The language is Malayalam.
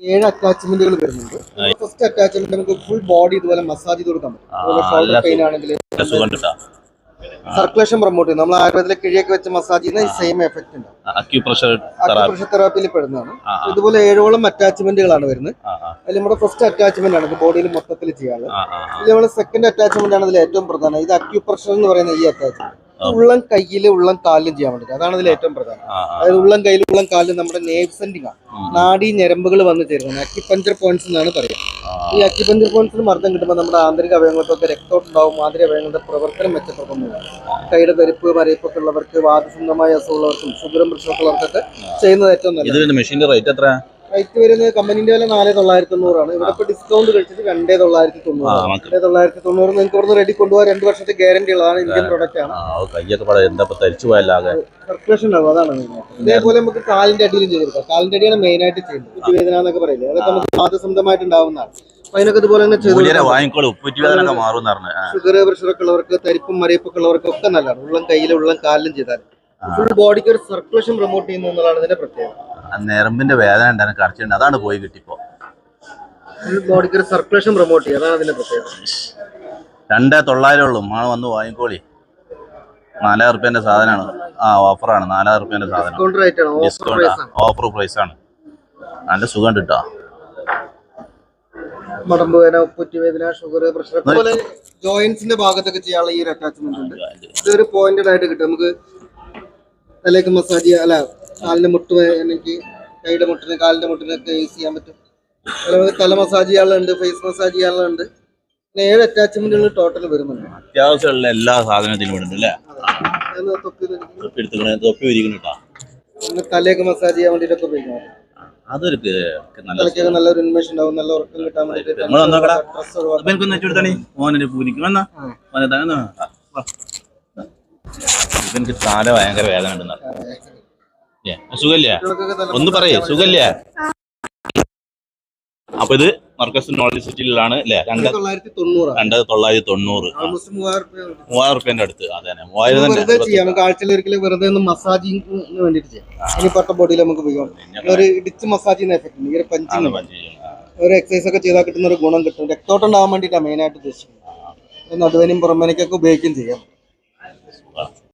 ഏഴ് അറ്റാച്ച്മെന്റുകൾ വരുന്നുണ്ട്. ഫസ്റ്റ് അറ്റാച്ച്മെന്റ് നമുക്ക് ഫുൾ ബോഡി ഇതുപോലെ മസാജ് ചെയ്ത് കൊടുക്കാൻ പറ്റും. പെയിൻ ആണെങ്കിൽ സർക്കുലേഷൻ പ്രൊമോട്ട് ചെയ്യും. നമ്മൾ ആയുർവേദത്തിലെ കിഴിയൊക്കെ വെച്ച് മസാജ് ചെയ്യുന്ന സെയിം എഫക്ട് ഉണ്ട്. അക്യുപ്രഷർ തെറാപ്പി അക്യുപ്രഷർ തെറാപ്പിയിൽ പെടുന്നതാണ്. ഇതുപോലെ ഏഴോളം അറ്റാച്ച്മെന്റുകളാണ് വരുന്നത്. അതിൽ നമ്മുടെ ഫസ്റ്റ് അറ്റാച്ച്മെന്റ് ആണ് ബോഡിയിൽ മൊത്തത്തിൽ ചെയ്യാറ്. ഇതിൽ നമ്മുടെ സെക്കൻഡ് അറ്റാച്ച്മെന്റ് ആണ് ഇതിൽ ഏറ്റവും പ്രധാനം. ഇത് അക്യുപ്രഷർ എന്ന് പറയുന്ന ഈ അറ്റാച്ച്മെന്റ് ഉള്ളം കയ്യിൽ ഉള്ളം കാലിലും ചെയ്യാൻ വേണ്ടി അതാണ് ഇതിൽ ഏറ്റവും പ്രധാനം. അതായത് ഉള്ളം കയ്യിലും ഉള്ളം കാലിലും നമ്മുടെ നേവ് സെൻഡിങ് ആണ് നാഡി ഞരമ്പുകൾ വന്ന് ചേരുന്നത്. അക്യുപഞ്ചർ പോയിന്റ്സ് എന്നാണ് പറയുക. ഈ അക്യുപഞ്ചർ പോയിന്റ്സിന് മർദ്ദം കിട്ടുമ്പോൾ നമ്മുടെ ആന്തരിക അവയവങ്ങൾക്കൊക്കെ രക്തോട്ടുണ്ടാവും. ആന്തരിക അവയവങ്ങളുടെ പ്രവർത്തനം മെച്ചപ്പെടുത്തുന്നതാണ് കൈയുടെ തരിപ്പ് മരയിപ്പൊക്കെ ഉള്ളവർക്ക് വാദസംബന്ധമായ അസുഖമുള്ളവർക്കും ഷുഗറും പ്രഷറൊക്കെ ഉള്ളവർക്കൊക്കെ ചെയ്യുന്നത് ഏറ്റവും നല്ലത്. മെഷീന്റെ റേറ്റ് എത്ര റേറ്റ് വരുന്നത് കമ്പനിന്റെ വില നാല് തൊള്ളായിരത്തി തൊണ്ണൂറാണ് ഇവിടെ ഇപ്പൊ ഡിസ്കൗണ്ട് കഴിച്ചിട്ട് രണ്ടേ തൊള്ളായിരത്തി തൊണ്ണൂറ് രണ്ടേ തൊള്ളായിരത്തി തൊണ്ണൂറ് നിങ്ങൾക്ക് ഇവിടുന്ന് റെഡി കൊണ്ടുപോകാൻ രണ്ട് വർഷത്തെ ഗ്യാരണ്ടി ഉള്ളതാണ് ഇന്ത്യൻ പ്രൊഡക്റ്റ് ആണ്. കയ്യൊക്കെ എന്താ തരിച്ചു പോയല്ലാകെ സർക്കുലേഷൻ ഉണ്ടാവും അതാണ് ഇതേപോലെ നമുക്ക് കാലിന്റെ അടിയിലും ചെയ്തെടുക്കാം കാലിന്റെ അടിയാണ് മെയിൻ ആയിട്ട് ചെയ്യുന്നത്. വേദന എന്നൊക്കെ പറയില്ലേ? അതൊക്കെ നമുക്ക് വാദസംബന്ധമായിട്ട് ഉണ്ടാവുന്നതാണ്. അതിനൊക്കെ ഇതുപോലെ തന്നെ ഷുഗർ പ്രഷർ ഒക്കെ ഉള്ളവർക്ക് തരിപ്പും മറിയപ്പൊക്കെ ഉള്ളവർക്ക് ഒക്കെ നല്ലതാണ്. ഉള്ളം കയ്യിലും ഉള്ളം കാലിലും ചെയ്താൽ. ഫുൾ ബോഡിക്ക് ഒരു സർക്കുലേഷൻ പ്രൊമോട്ട് ചെയ്യുന്നു എന്നുള്ളതാണ് ഇതിന്റെ പ്രത്യേകത. ഞരമ്പിന്റെ വേദന ഉണ്ടായിരുന്നു കടച്ചിട്ടുണ്ട് അതാണ് പോയി കിട്ടിപ്പോ ബോഡിക്ക് സർക്കുലേഷൻ പ്രൊമോട്ട് ചെയ്യുക അതാണ് അതിന്റെ പ്രത്യേകത. രണ്ടേ തൊള്ളായിരം ഉള്ളു. മാൾ വന്ന് വാങ്ങിക്കോളി. നാലായിരം റുപ്യന്റെ സാധനമാണ്. ആ ഓഫറാണ് നാലായിരം റുപ്യന്റെ സാധനം. ഡിസ്കൗണ്ട് ഓഫർ പ്രൈസ് ആണ്. നല്ല സുഖം കിട്ടാ മടമ്പ് വേദന ഷുഗർ പ്രഷർ അതുപോലെ ജോയിന്റ്സിന്റെ ഭാഗത്തൊക്കെ ചെയ്യാനുള്ള ഈ ഒരു അറ്റാച്ച്മെന്റ് ഉണ്ട്. ഇതൊരു പോയിന്റഡ് ആയിട്ട് കിട്ടും. നമുക്ക് തലേക്ക് മസാജ് അല്ല കാലിന്റെ മുട്ട് അല്ലെങ്കിൽ കൈയുടെ മുട്ടിന് കാലിന്റെ മുട്ടിനൊക്കെ യൂസ് ചെയ്യാൻ പറ്റും. അതുപോലെ തല മസാജ് ചെയ്യാനുള്ളത് ഫേസ് മസാജ് ചെയ്യാനുള്ളത് പിന്നെ ഏഴ് അറ്റാച്ച്മെന്റുകൾ ടോട്ടൽ വരുന്നുണ്ട്. അത്യാവശ്യമുള്ള എല്ലാ സാധനത്തിലും ഉണ്ട് അല്ലേ? തൊപ്പി പിന്നെ തലയൊക്കെ മസാജ് ചെയ്യാൻ വേണ്ടിയിട്ടൊക്കെ ഉപയോഗിക്കാം. അതൊരു തലയ്ക്കൊക്കെ നല്ലൊരു ഉന്മേഷം ഉണ്ടാവും നല്ല ഉറക്കം കിട്ടാൻ വേണ്ടിയിട്ട് തല ഭയങ്കര വേദന ഉണ്ടെന്ന്. സുഖല്ലേ? ഒന്ന് പറയേ സുഖല്ലേ? അപ്പൊ ഇത് മർക്കസ് നോളജ് സിറ്റിയിലാണ് അല്ലേ രണ്ട് രണ്ട് തൊള്ളായിരത്തി തൊണ്ണൂറ് മൂവായിരം റുപ്യന്റെ അടുത്ത്. അതെ മൂവായിരം വെറുതെ മസാജിങ്ങിന് വേണ്ടിട്ട് ബോഡിയിൽ നമുക്ക് ഒരു ഇടിച്ച് മസാജ് എക്സസൈസ് ഒക്കെ ചെയ്താൽ കിട്ടുന്ന ഒരു ഗുണം കിട്ടും. രക്തോട്ടം ഉണ്ടാവാൻ വേണ്ടിയിട്ടാണ് മെയിൻ ആയിട്ട് ഉദ്ദേശിക്കുന്നത്. നടുവേനും പുറമേനൊക്കെ ഉപയോഗിക്കുകയും ചെയ്യാം.